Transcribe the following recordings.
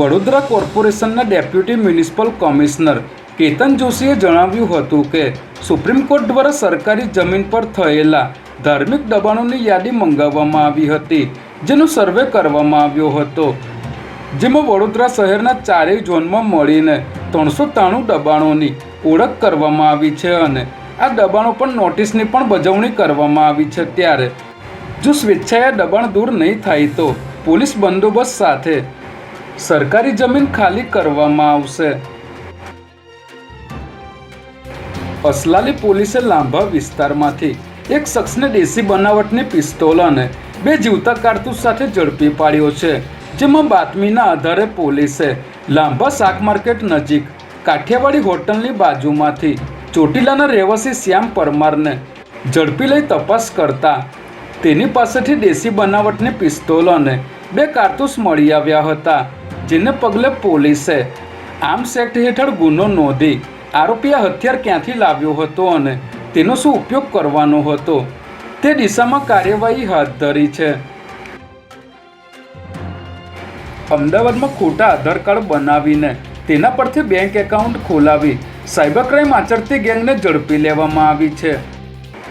વડોદરા કોર્પોરેશનના deputy municipal commissioner Ketan જોશીએ જણાવ્યું હતું કે, સુપ્રીમ કોર્ટ દ્વારા સરકારી જમીન પર થયેલા ધાર્મિક દબાણોની યાદી મંગાવવામાં આવી હતી, જેનો સર્વે કરવામાં આવ્યો હતો, જેમાં વડોદરા શહેરના ચારેય ઝોનમાં મળીને ત્રણસો ત્રાણું દબાણોની ઓળખ કરવામાં આવી છે અને આ દબાણો પણ નોટિસની પણ બજવણી કરવામાં આવી છે ત્યારે. જો સ્વેચ્છાએ દબાણ દૂર નહીં થાય તો પોલીસ બંદોબસ્ત સાથે સરકારી જમીન ખાલી કરવામાં આવશે. અસલાલી પોલીસે લાંભા વિસ્તારમાંથી એક શખ્સને દેશી બનાવટની પિસ્તોલ અને બે જીવતા કારતૂસ સાથે ઝડપી પાડ્યો છે, જેમાં બાતમીના આધારે પોલીસે લાંભા શાક માર્કેટ નજીક કાઠિયાવાડી હોટલની બાજુમાંથી ચોટીલાના રહેવાસી શ્યામ પરમારને ઝડપી લઈ તપાસ કરતા તેની પાસેથી દેશી બનાવટની પિસ્તોલ અને બે કારતૂસ મળી આવ્યા હતા. જેને પગલે પોલીસે આર્મ્સ એક્ટ હેઠળ ગુનો નોંધી આરોપીએ હથિયાર ક્યાંથી લાવ્યો હતો અને તેનો શું ઉપયોગ કરવાનો હતો તે દિશામાં કાર્યવાહી હાથ ધરી છે. અમદાવાદમાં ખોટા આધાર કાર્ડ બનાવીને તેના પરથી બેંક એકાઉન્ટ ખોલાવી સાયબર ક્રાઇમ આચરતી ગેંગને ઝડપી લેવામાં આવી છે.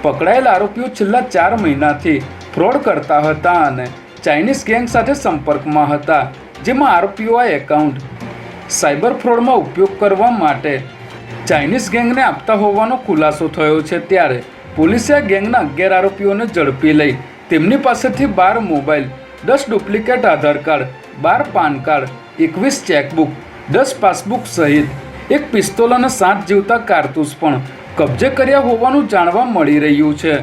પકડાયેલ આરોપીઓ છેલ્લા ચાર મહિનાથી ફ્રોડ કરતા હતા અને ચાઇનીઝ ગેંગ સાથે સંપર્કમાં હતા. જેમાં આરોપીઓ આ એકાઉન્ટ સાયબર ફ્રોડમાં ઉપયોગ કરવા માટે ચાઇનીઝ ગેંગને આપતા હોવાનો ખુલાસો થયો છે ત્યારે પોલીસે આ ગેંગના અગિયાર આરોપીઓને ઝડપી લઈ તેમની પાસેથી બાર મોબાઈલ, દસ ડુપ્લિકેટ આધાર કાર્ડ, બાર પાન કાર્ડ, એકવીસ ચેકબુક, દસ પાસબુક સહિત એક પિસ્તોલ અને સાત જીવતા કારતૂસ પણ કબજે કર્યા હોવાનું જાણવા મળી રહ્યું છે.